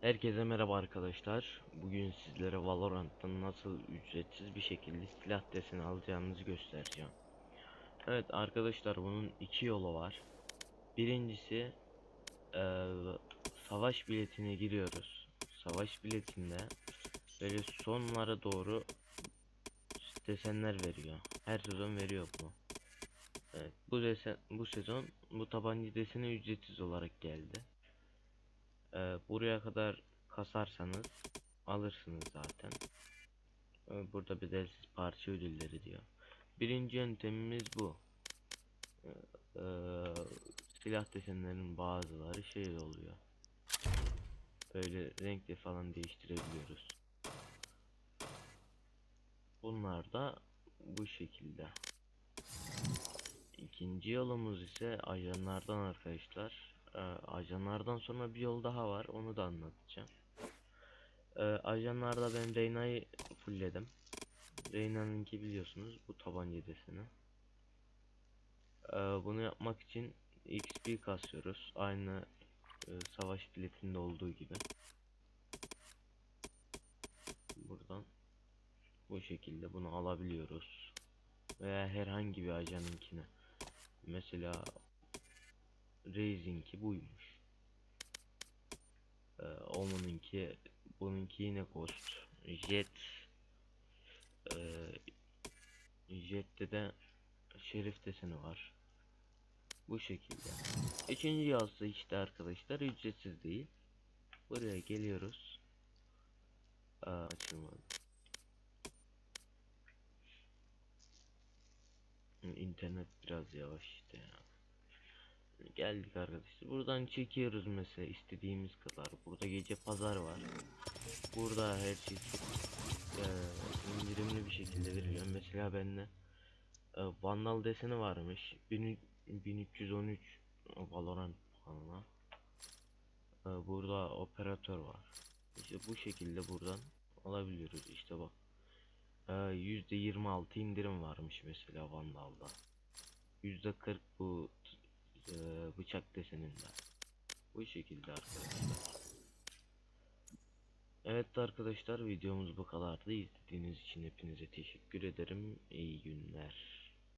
Herkese merhaba arkadaşlar. Bugün sizlere Valorant'tan nasıl ücretsiz bir şekilde silah deseni alacağınızı göstereceğim. Evet arkadaşlar bunun iki yolu var. Birincisi eee, savaş biletine giriyoruz. Savaş biletinde böyle sonlara doğru desenler veriyor. Her sezon veriyor bu. Evet, bu desen bu sezon bu tabanca deseni ücretsiz olarak geldi. Buraya kadar kasarsanız alırsınız zaten. Ee, burada bedelsiz parça ödülleri diyor. Birinci yöntemimiz bu. Ee, ee, silah desenlerinin bazıları şey oluyor. Böyle renkli falan değiştirebiliyoruz. Bunlar da bu şekilde. İkinci yolumuz ise ajanlardan arkadaşlar. Ee, ajanlardan sonra bir yol daha var. Onu da anlatacağım. Ee, ajanlarda ben Reyna'yı fullledim. Reyna'nınki biliyorsunuz bu deseni. Ee, bunu yapmak için XP kasıyoruz. Aynı e, savaş biletinde olduğu gibi. Buradan bu şekilde bunu alabiliyoruz. Veya herhangi bir ajanınkini. Mesela Raze'inki buymuş. Ee, Omen'inki bununki yine Ghost. Jet ee, Jet'te de Şerif deseni var. Bu şekilde. Üçüncü yazısı işte arkadaşlar ücretsiz değil. Buraya geliyoruz. Aa, açılmadı. İnternet biraz yavaş işte ya. Geldik arkadaşlar. Buradan çekiyoruz mesela istediğimiz kadar. Burada gece pazar var. Burada her şey çok eee, indirimli bir şekilde veriliyor. Mesela bende eee, Vandal deseni varmış. 1000 1313 Valorant puanına. Eee, burada operatör var. İşte bu şekilde buradan alabiliyoruz. İşte bak. Eee, %26 indirim varmış mesela Vandal'da. %40 bu eee, bıçak deseninde. Bu şekilde arkadaşlar. Evet arkadaşlar videomuz bu kadardı. İzlediğiniz için hepinize teşekkür ederim. İyi günler.